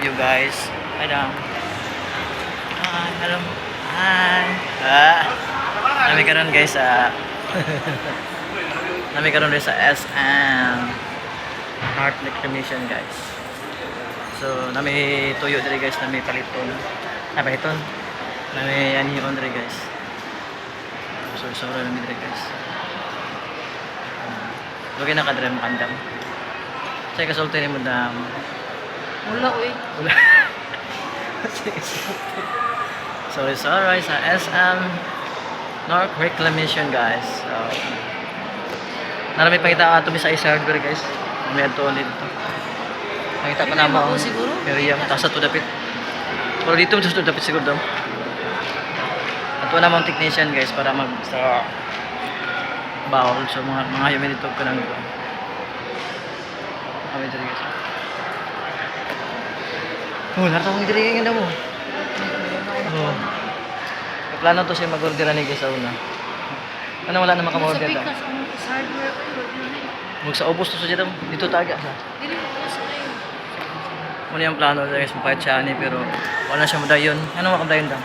You guys. Hi down. Hi, hello. Hi. Ah. Nami karon guys sa Nami karon guys sa SM Heart Reclamation guys. So nami tuyo diri guys nami paliton. Ah paliton. Nami anion diri guys. So sorry nami diri guys. Lagi na kadre makandam. Say kasulti ni mo dam. Wala, uy. Wala. sorry, sorry sa SM North Reclamation guys. So, narami pangita ato sa isa hardware guys. May ato ulit dito. Nakita naman mako siguro? area mo tasa to dapit. Pero dito mo to dapit siguro daw. Ato namang technician guys para mag sa bawal so mga mga yamin dito ka nang Kami dito guys. Oh, narata mo diri nga mo. Oh. Plano to siya mag-order guys sa una. Ano wala na Sa makamorder daw. pikas, ang sa ubos to sa dito. Dito taga sa. Ko sa. Muna yung plano sa guys, mapahit siya ni pero wala siya madayon. Ano makadayon daw?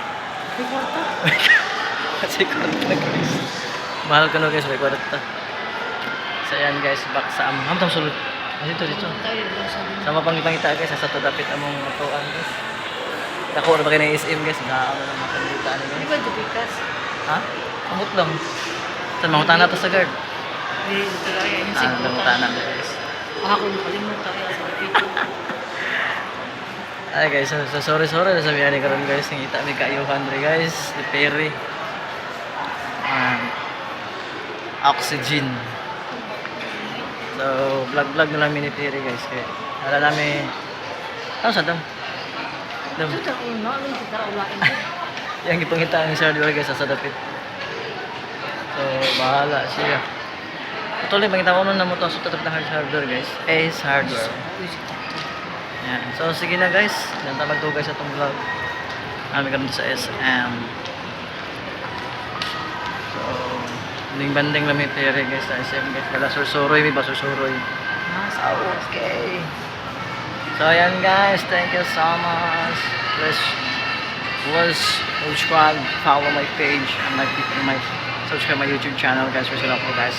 Kasi kwarta guys. Mahal ka no guys, kwarta. So yan guys, back sa am. Hamtam sulod. Ah, dito, dito. Tayo sa. Sama pang ipangita guys, sa to dapit among atuan guys. Dako na ba kayo ng SM guys? Daan na lang makalita ni Di guys. ba ito pikas? Ha? Amot lang. Saan mangutana to sa guard? Di, ito lang. Yung Ah, siguro mangutana guys. Ako nakalimutan kaya sa pito. Ay guys, so, so sorry sorry na sabihan ni karon guys, ngita mi kaayuhan dre guys, ni Perry. Um, oxygen. So, vlog-vlog na lang mi ni Perry guys. Kaya, wala namin, ano sa dam? Dam. Ito ako na, ano yung kita ulain ko. Yang ipangita ni Sir Dual guys sa dapit. So, bahala siya. Patuloy, pangita ko nun na mo to sa tatap hard hardware guys. Ace Hardware. Yan. So, sige na guys. Yan talag to guys itong vlog. Kami kami sa SM. So, huling banding lang may tere guys sa SM guys. Kala sursuroy, may ba sursuroy? Mas, Ah, okay. So, ayan guys. Thank you so much. Please, please subscribe, follow my page, and my, my subscribe my YouTube channel guys. For sila po guys.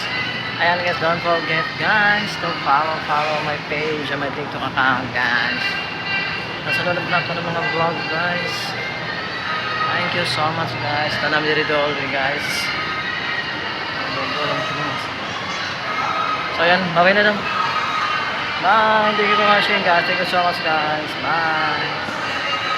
Ayan guys, don't forget guys to follow, follow my page and my TikTok account guys. Nasunod na ko ng mga vlog guys. Thank you so much guys. Tanam diri already guys. So ayan, bye na lang. Bye. Thank you for watching guys. Thank you so much guys. Bye.